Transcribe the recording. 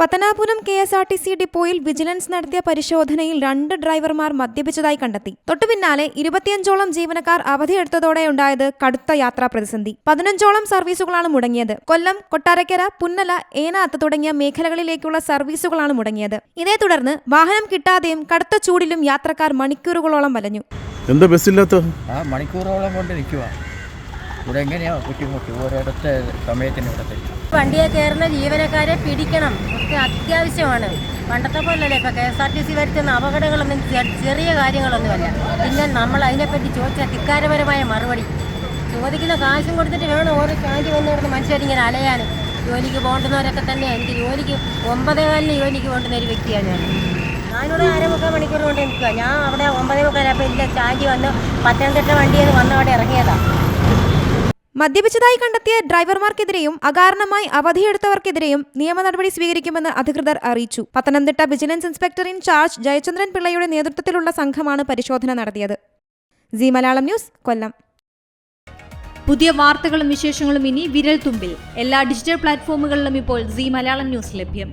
Pathanapuram K S R T C ഡിപ്പോയിൽ vigilance നടത്തിയ പരിശോധനയിൽ രണ്ട് ഡ്രൈവർമാർ മദ്യപിച്ചതായി കണ്ടെത്തി. തൊട്ടുപിന്നാലെ ഇരുപത്തിയഞ്ചോളം ജീവനക്കാർ അവധിയെടുത്തതോടെ ഉണ്ടായത് കടുത്ത യാത്രാ പ്രതിസന്ധി. പതിനഞ്ചോളം സർവീസുകളാണ് മുടങ്ങിയത്. കൊല്ലം കൊട്ടാരക്കര പുന്നല ഏനാത്ത് തുടങ്ങിയ മേഖലകളിലേക്കുള്ള സർവീസുകളാണ് മുടങ്ങിയത്. ഇതേ തുടർന്ന് വാഹനം കിട്ടാതെയും കടുത്ത ചൂടിലും യാത്രക്കാർ മണിക്കൂറുകളോളം വലഞ്ഞു. എന്താ ബസ്സില്ലാത്ത? ആ മണിക്കൂറോളം കൊണ്ട് നിൽക്കുക ഇവിടെ എങ്ങനെയാ ബുദ്ധിമുട്ട്? ഒരിടത്ത് സമയത്തിന് ഇവിടത്തെ. വണ്ടിയെ കയറുന്ന ജീവനക്കാരെ പിടിക്കണം. ഒക്കെ അത്യാവശ്യമാണ്. പണ്ടത്തെ പോലല്ലേ ഇപ്പോൾ K S R T C വരുത്തുന്ന അപകടങ്ങളൊന്നും ചെറിയ കാര്യങ്ങളൊന്നുമല്ല. പിന്നെ നമ്മൾ അതിനെപ്പറ്റി ചോദിച്ച ധിക്കാരപരമായ മറുപടി. ചോദിക്കുന്ന കാശും കൊടുത്തിട്ട് വേണം ഓരോ സ്റ്റാൻഡ് വന്ന് കിടന്ന് മനുഷ്യരിങ്ങനെ അലയാൻ. ജോലിക്ക് പോകേണ്ടുന്നവരൊക്കെ തന്നെ എനിക്ക് ജോലിക്ക് ഒമ്പതേ കാലിന് ജോലിക്ക് പോകേണ്ടുന്ന ഒരു വ്യക്തിയാണ് ഞാൻ. ഞാനിവിടെ അരമുക്കാൽ മണിക്കൂർ കൊണ്ട് നിൽക്കുക ഞാൻ അവിടെ ഒമ്പതേ മുക്കാലപ്പോൾ ഇല്ല ചാഞ്ചി വന്ന് പത്തനംതിട്ട വണ്ടിയിൽ വന്ന് അവിടെ ഇറങ്ങിയതാണ് മദ്യപിച്ചതായി കണ്ടെത്തിയ ഡ്രൈവർമാർക്കെതിരെയും അകാരണമായി അവധിയെടുത്തവർക്കെതിരെയും നിയമ നടപടി സ്വീകരിക്കുമെന്ന് അധികൃതർ അറിയിച്ചു. Pathanamthitta vigilance inspector in charge Jayachandran പിള്ളയുടെ നേതൃത്വത്തിലുള്ള സംഘമാണ് പരിശോധന നടത്തിയത്. C Malayalam news Kollam. പുതിയ വാർത്തകളും വിശേഷങ്ങളും ഇനി വിരൽ തുമ്പിൽ എല്ലാ ഡിജിറ്റൽ പ്ലാറ്റ്ഫോമുകളിലും ഇപ്പോൾ സി മലയാളം ന്യൂസ് ലഭ്യം.